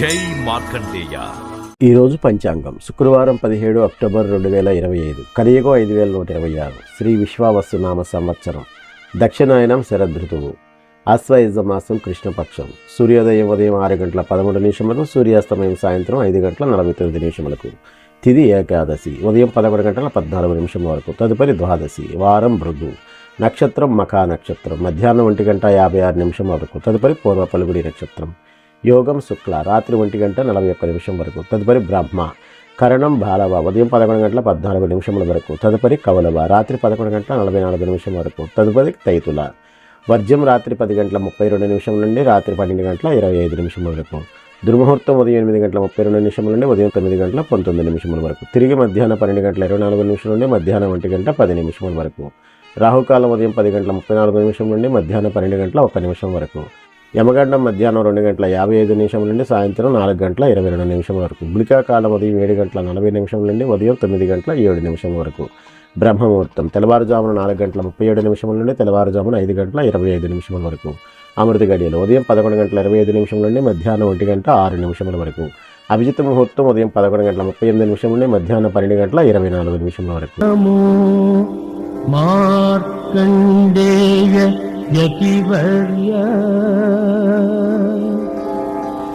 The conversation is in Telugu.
జై మార్కండేయ. ఈరోజు పంచాంగం. శుక్రవారం పదిహేడు అక్టోబర్ రెండు వేల ఇరవై ఐదు. కలియుగో ఐదు వేల నూట ఇరవై ఆరు. శ్రీ విశ్వావస్తునామ సంవత్సరం. దక్షిణాయనం శరదృతువు ఆశ్వయుజ మాసం కృష్ణపక్షం. సూర్యోదయం ఉదయం ఆరు గంటల పదమూడు నిమిషములకు సూర్యాస్తమయం సాయంత్రం ఐదు గంటల నలభై తొమ్మిది నిమిషములకు. తిది ఏకాదశి ఉదయం పదకొండు గంటల పద్నాలుగు నిమిషం వరకు. తదుపరి ద్వాదశి వారం భృగు నక్షత్రం మఖా నక్షత్రం. మధ్యాహ్నం ఒంటి గంట యాభై ఆరు నిమిషం వరకు. తదుపరి పూర్వ పలుగుడి నక్షత్రం. యోగం శుక్ల రాత్రి ఒంటి గంట నలభై ఒక్క నిమిషం వరకు. తదుపరి బ్రహ్మ. కరణం బాలవ ఉదయం పదకొండు గంటల పద్నాలుగు నిమిషముల వరకు. తదుపరి కవలవ రాత్రి పదకొండు గంటల నలభై నాలుగు నిమిషం వరకు. తదుపరి తైతుల. వర్జం రాత్రి పది గంటల ముప్పై రెండు నిమిషం నుండి రాత్రి పన్నెండు గంటల ఇరవై ఐదు నిమిషముల వరకు. దుర్ముహూర్తం ఉదయం ఎనిమిది గంటల ముప్పై రెండు నిమిషముల నుండి ఉదయం తొమ్మిది గంటల పంతొమ్మిది నిమిషముల వరకు. తిరిగి మధ్యాహ్నం పన్నెండు గంటల ఇరవై నాలుగు నిమిషం నుండి మధ్యాహ్నం ఒంటి గంట పది నిమిషముల వరకు. రాహుకాలం ఉదయం పది గంటల ముప్పై నాలుగు నిమిషం నుండి మధ్యాహ్నం పన్నెండు గంటల ఒక్క నిమిషం వరకు. యమగండం మధ్యాహ్నం రెండు గంటల యాభై ఐదు నిమిషం నుండి సాయంత్రం నాలుగు గంటల ఇరవై రెండు నిమిషం వరకు. గుళికాకాలం ఉదయం ఏడు గంటల నలభై నిమిషం నుండి ఉదయం తొమ్మిది గంటల ఏడు నిమిషం వరకు. బ్రహ్మముహూర్తం. తెల్లవారుజామున నాలుగు గంటల ముప్పై ఏడు నిమిషం నుండి తెల్లవారుజామున ఐదు గంటల ఇరవై ఐదు నిమిషముల వరకు. అమృత గడియలు. ఉదయం పదకొండు గంటల ఇరవై ఐదు నిమిషం నుండి మధ్యాహ్నం ఒంటి గంట ఆరు నిమిషముల వరకు. అభిజిత్ ముహూర్తం ఉదయం పదకొండు గంటల ముప్పై ఎనిమిది నిమిషం నుండి మధ్యాహ్నం పన్నెండు గంటల ఇరవై నాలుగు నిమిషముల వరకు. మార్కండేయ